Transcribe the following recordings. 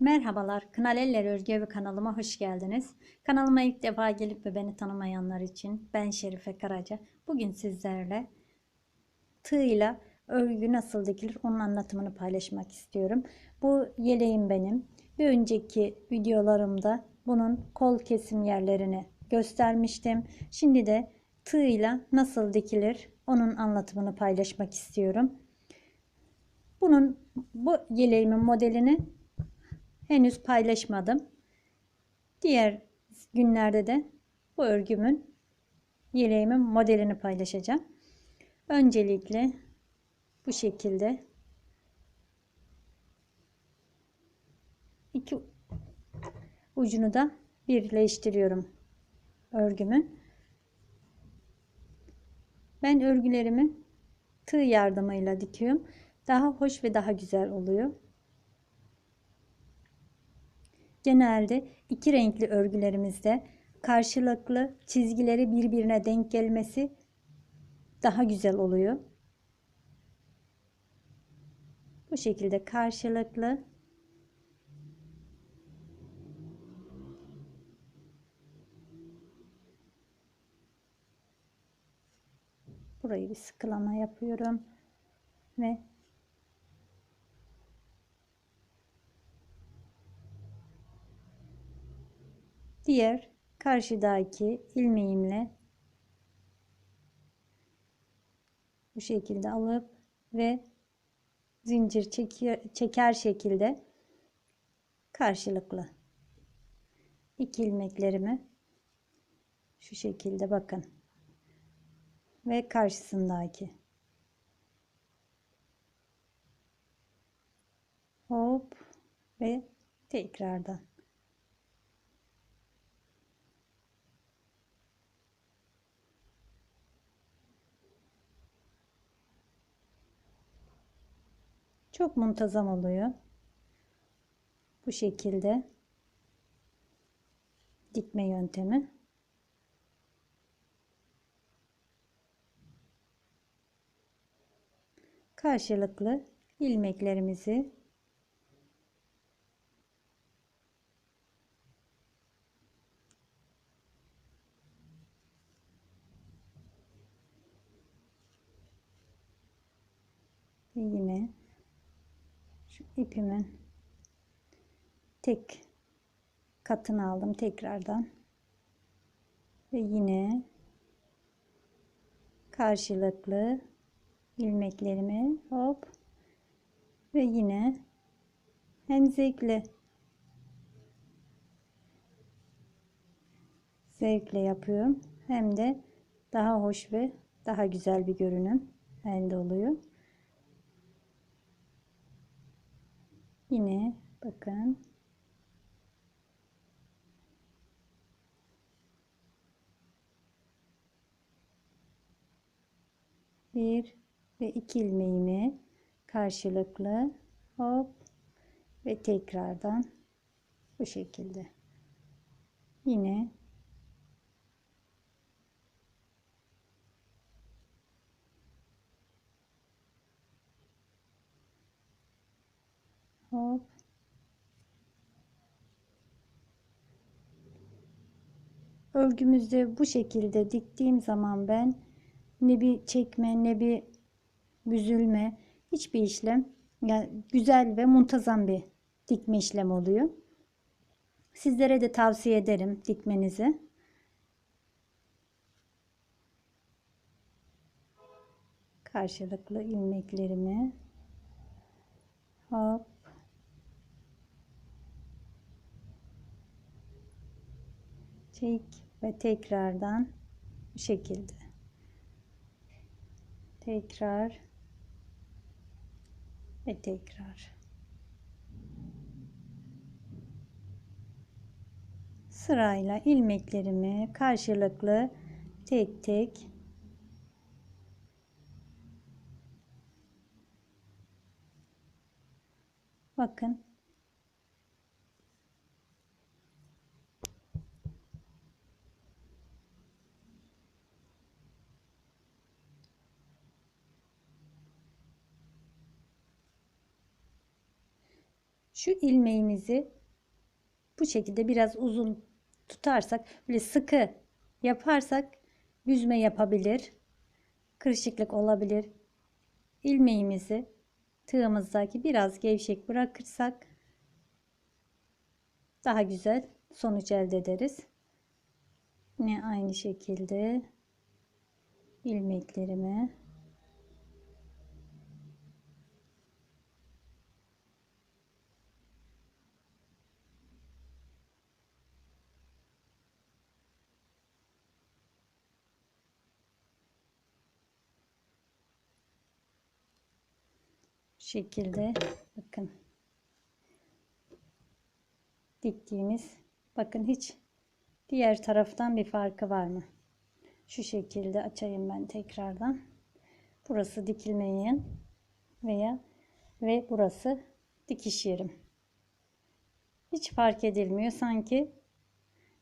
Merhabalar, Kınal Eller Örgü kanalıma hoş geldiniz. Kanalıma ilk defa gelip ve beni tanımayanlar için ben Şerife Karaca. Bugün sizlerle tığla örgü nasıl dikilir onun anlatımını paylaşmak istiyorum. Bu yeleğim benim. Bir önceki videolarımda bunun kol kesim yerlerini göstermiştim. Şimdi de tığla nasıl dikilir onun anlatımını paylaşmak istiyorum. Bunun bu yeleğimin modelini henüz paylaşmadım. Diğer günlerde de bu örgümün yeleğimin modelini paylaşacağım. Öncelikle bu şekilde iki ucunu da birleştiriyorum örgümün. Ben örgülerimi tığ yardımıyla dikiyorum. Daha hoş ve daha güzel oluyor. Genelde iki renkli örgülerimizde karşılıklı çizgileri birbirine denk gelmesi daha güzel oluyor. Bu şekilde karşılıklı burayı bir sıkılama yapıyorum ve diğer karşıdaki ilmeğimle bu şekilde alıp ve zincir çekiyor, çeker şekilde karşılıklı iki ilmeklerimi şu şekilde bakın ve karşısındaki. Hop ve tekrardan Çok muntazam oluyor. Bu şekilde dikme yöntemi. Karşılıklı ilmeklerimizi ve yine şu ipimin tek katını aldım tekrardan ve yine karşılıklı ilmeklerimi hop ve yine hem zevkle zevkle yapıyorum hem de daha hoş ve daha güzel bir görünüm elde oluyor. Yine bakın. Bir ve iki ilmeğimi karşılıklı hop ve tekrardan bu şekilde. Yine hop örgümüzde bu şekilde diktiğim zaman ben ne bir çekme ne bir büzülme hiçbir işlem yani güzel ve muntazam bir dikme işlemi oluyor. Sizlere de tavsiye ederim dikmenizi. Karşılıklı ilmeklerimi hop çek ve tekrardan bu şekilde. Tekrar ve tekrar. Sırayla ilmeklerimi karşılıklı tek tek bakın Şu ilmeğimizi bu şekilde biraz uzun tutarsak böyle sıkı yaparsak büzme yapabilir. Kırışıklık olabilir. İlmeğimizi tığımızdaki biraz gevşek bırakırsak daha güzel sonuç elde ederiz. Yine aynı şekilde ilmeklerimi şekilde bakın diktiğimiz bakın hiç diğer taraftan bir farkı var mı? Şu şekilde açayım ben tekrardan. Burası dikilmeyen veya ve burası dikiş yerim. Hiç fark edilmiyor sanki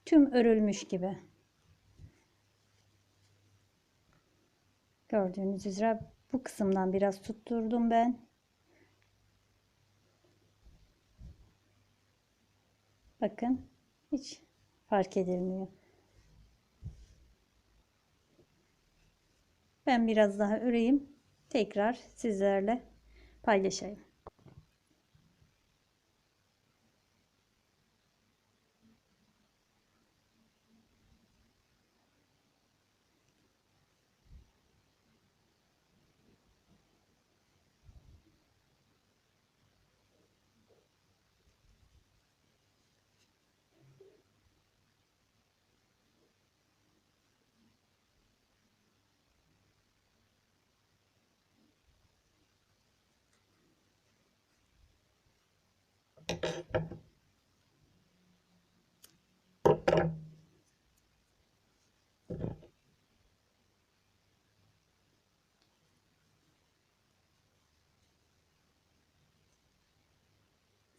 tüm örülmüş gibi. Gördüğünüz üzere bu kısımdan biraz tutturdum ben. Bakın hiç fark edilmiyor. Ben biraz daha öreyim. Tekrar sizlerle paylaşayım.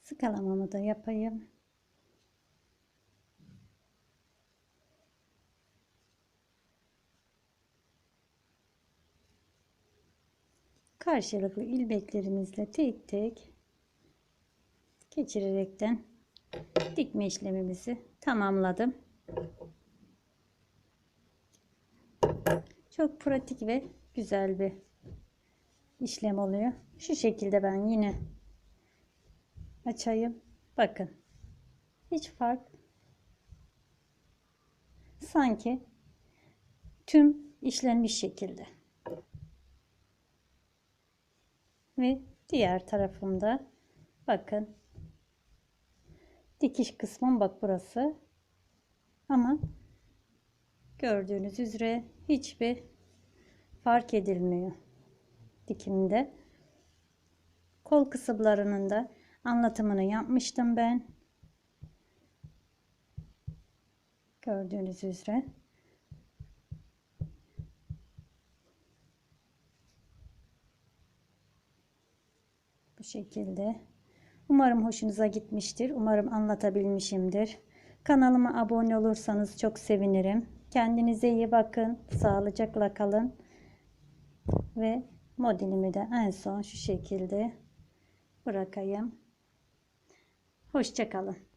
Sıkalamamı da yapayım. Karşılıklı ilmeklerimizle tek tek geçirerekten dikme işlemimizi tamamladım. Çok pratik ve güzel bir işlem oluyor. Şu şekilde ben yine açayım. Bakın. Hiç fark sanki tüm işlenmiş şekilde. Ve diğer tarafımda bakın dikiş kısmım bak burası. Ama gördüğünüz üzere hiçbir fark edilmiyor dikimde. Kol kısımlarının da anlatımını yapmıştım ben. Gördüğünüz üzere. Bu şekilde. Umarım hoşunuza gitmiştir. Umarım anlatabilmişimdir. Kanalıma abone olursanız çok sevinirim. Kendinize iyi bakın. Sağlıcakla kalın. Ve modelimi de en son şu şekilde bırakayım. Hoşçakalın.